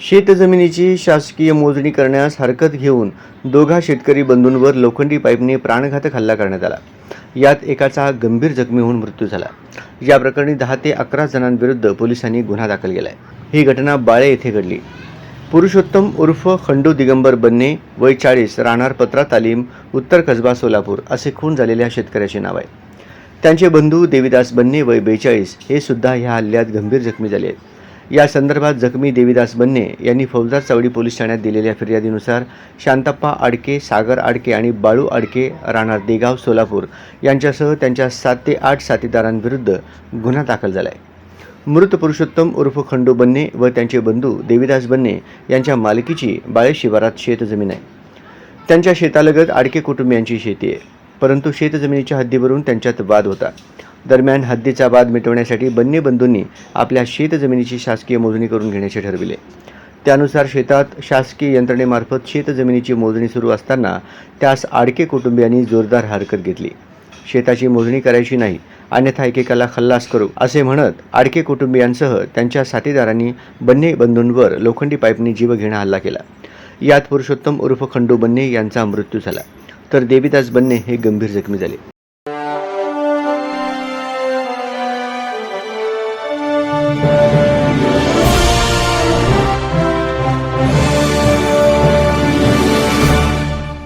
शेतजमिनीची शासकीय मोजणी करण्यास हरकत घेऊन दोघा शेतकरी बंधूंवर लोखंडी पाईपने प्राणघातक हल्ला करण्यात आला. यात एकाचा गंभीर जखमी होऊन मृत्यू झाला. या प्रकरणी दहा ते अकरा जणांविरुद्ध पोलिसांनी गुन्हा दाखल केलाय. ही घटना बाळे येथे घडली. पुरुषोत्तम उर्फ खंडू दिगंबर बन्ने वय चाळीस राहणार पत्रा तालीम उत्तर कसबा सोलापूर असे खून झालेल्या शेतकऱ्याचे नाव आहे. त्यांचे बंधू देविदास बन्ने वय बेचाळीस हे सुद्धा ह्या हल्ल्यात गंभीर जखमी झाले आहेत. या संदर्भात जखमी देवीदास बन्ने यांनी फौजदार चौडी पोलीस ठाण्यात दिलेल्या फिर्यादीनुसार शांतप्पा आडके सागर आडके आणि बाळू आडके राहणार देगाव सोलापूर यांच्यासह त्यांच्या सात ते आठ साथीदारांविरुद्ध गुन्हा दाखल झाला आहे मृत पुरुषोत्तम उर्फ खंडू बन्ने व त्यांचे बंधू देवीदास बन्ने यांच्या मालकीची बाळे शिवारात शेतजमीन आहे. त्यांच्या शेतालगत आडके कुटुंबियांची शेती आहे. परंतु शेतजमिनीच्या हद्दीवरून त्यांच्यात वाद होता. दरम्यान हद्दीचा वाद मिटवण्यासाठी बन्नी बंधूंनी आपल्या शेतजमिनीची शासकीय मोजणी करून घेण्याचे ठरविले. त्यानुसार शेतात शासकीय यंत्रणेमार्फत शेतजमिनीची मोजणी सुरू असताना त्यास आडके कुटुंबियांनी जोरदार हरकत घेतली. शेताची मोजणी करायची नाही अन्यथा एकेकाला खल्लास करू असे म्हणत आडके कुटुंबियांसह त्यांच्या साथीदारांनी बन्ने बंधूंवर लोखंडी पाईपने जीवघेणा हल्ला केला. यात पुरुषोत्तम उर्फ खंडू बन्ने यांचा मृत्यू झाला. तर देवीदास बन्ने हे गंभीर जखमी झाले.